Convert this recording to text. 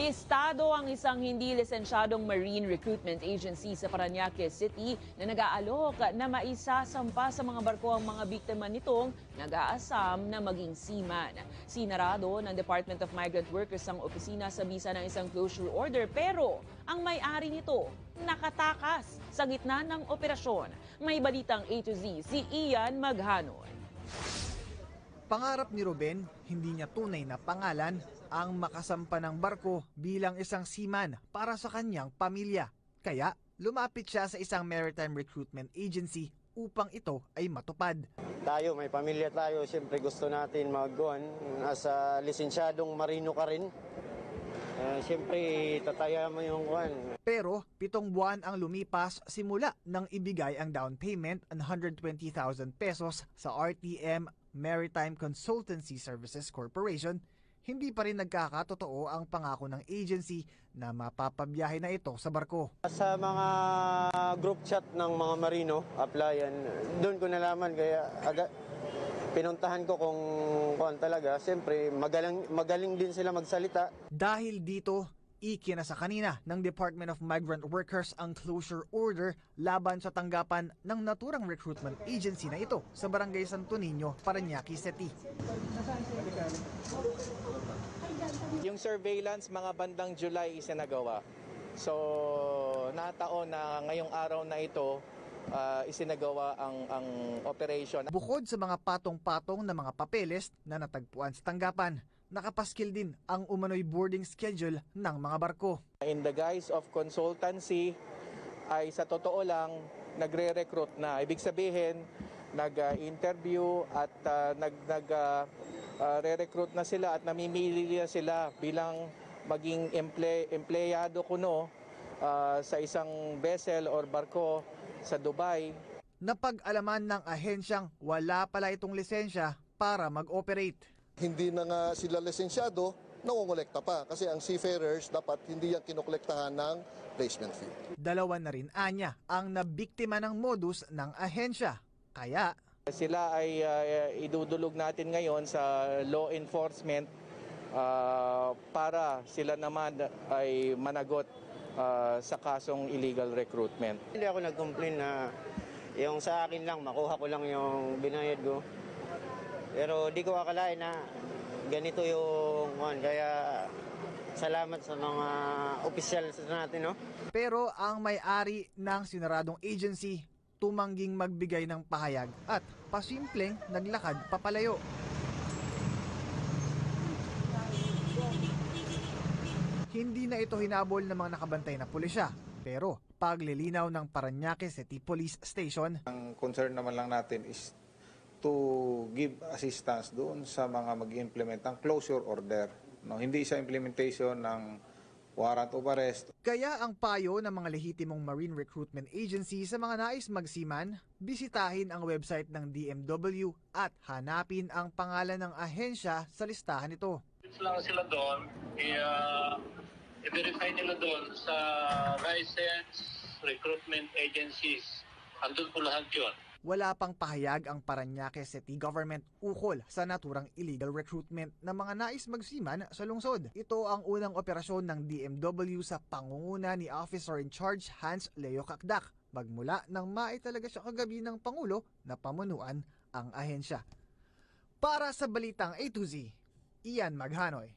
Bistado ang isang hindi lisensyadong marine recruitment agency sa Paranaque City na nag-aalok na maisasampa sa mga barko ang mga biktima nitong nag-aasam na maging seaman. Sinarado ng Department of Migrant Workers ang opisina sa bisa ng isang closure order pero ang may-ari nito nakatakas sa gitna ng operasyon. May balitang A to Z si Ian Maghanoy. Pangarap ni Ruben, hindi niya tunay na pangalan ang makasampa ng barko bilang isang seaman para sa kanyang pamilya. Kaya lumapit siya sa isang maritime recruitment agency upang ito ay matupad. Tayo, may pamilya tayo, siyempre gusto natin mag-on. Nasa lisensyadong marino ka rin. Eh, siyempre, tataya mo yung kuhan. Pero pitong buwan ang lumipas simula nang ibigay ang down payment ng 120,000 pesos sa RTM Maritime Consultancy Services Corporation, hindi pa rin nagkakatotoo ang pangako ng agency na mapapabiyahe na ito sa barko. Sa mga group chat ng mga marino, applyan, doon ko nalaman kaya aga, pinuntahan ko kung kuhan talaga. Siyempre, magaling, magaling din sila magsalita. Dahil dito, ikinasa kanina ng Department of Migrant Workers ang closure order laban sa tanggapan ng naturang recruitment agency na ito sa Barangay Santo Niño, Parañaque City. Yung surveillance mga bandang July isinagawa. So, nataon na ngayong araw na ito ah, isinagawa ang ang operation. Bukod sa mga patong-patong na mga papeles na natagpuan sa tanggapan, nakapaskil din ang umano'y boarding schedule ng mga barko. In the guise of consultancy ay sa totoo lang nagre-recruit na. Ibig sabihin, nag-interview at ah, nag nag ah, re-recruit na sila at namimili na sila bilang maging emple, empleyado kuno ah, sa isang vessel or barko sa Dubai Napag-alaman ng ahensyang wala pala itong lisensya para mag-operate. Hindi na nga sila lisensyado, nangongolekta pa. Kasi ang seafarers, dapat hindi yan kinukolektahan ng placement fee. Dalawa na rin anya ang nabiktima ng modus ng ahensya. Kaya Sila ay uh, idudulog natin ngayon sa law enforcement uh, para sila naman ay managot uh, sa kasong illegal recruitment. Hindi ako nag-complain na yung sa akin lang, makuha ko lang yung binayad ko. Pero di ko akalain na ganito yung kuhan. Kaya salamat sa mga officials natin, no? pero ang may-ari ng sinaradong agency tumangging magbigay ng pahayag at pasimpleng naglakad papalayo. Hindi na ito hinabol ng mga nakabantay na pulisya pero paglilinaw ng Paranaque City Police Station Ang concern naman lang natin is to give assistance doon sa mga mag-implement ng closure order. No, hindi sa implementation ng warrant of arrest Kaya ang payo ng mga lehitimong marine recruitment agency sa mga nais magsiman, bisitahin ang website ng DMW at hanapin ang pangalan ng ahensya sa listahan nito. Lang sila doon, uh, i-verify nila doon sa license recruitment agencies. Andun po lahat yun. Wala pang pahayag ang Paranaque City Government ukol sa naturang illegal recruitment ng mga nais magsiman sa lungsod. Ito ang unang operasyon ng DMW sa pangunguna ni Officer in Charge Hans Leo Kakdak magmula nang maitalaga siya kagabi ng Pangulo na pamunuan ang ahensya. Para sa Balitang A to Z, Ian Maghanoy.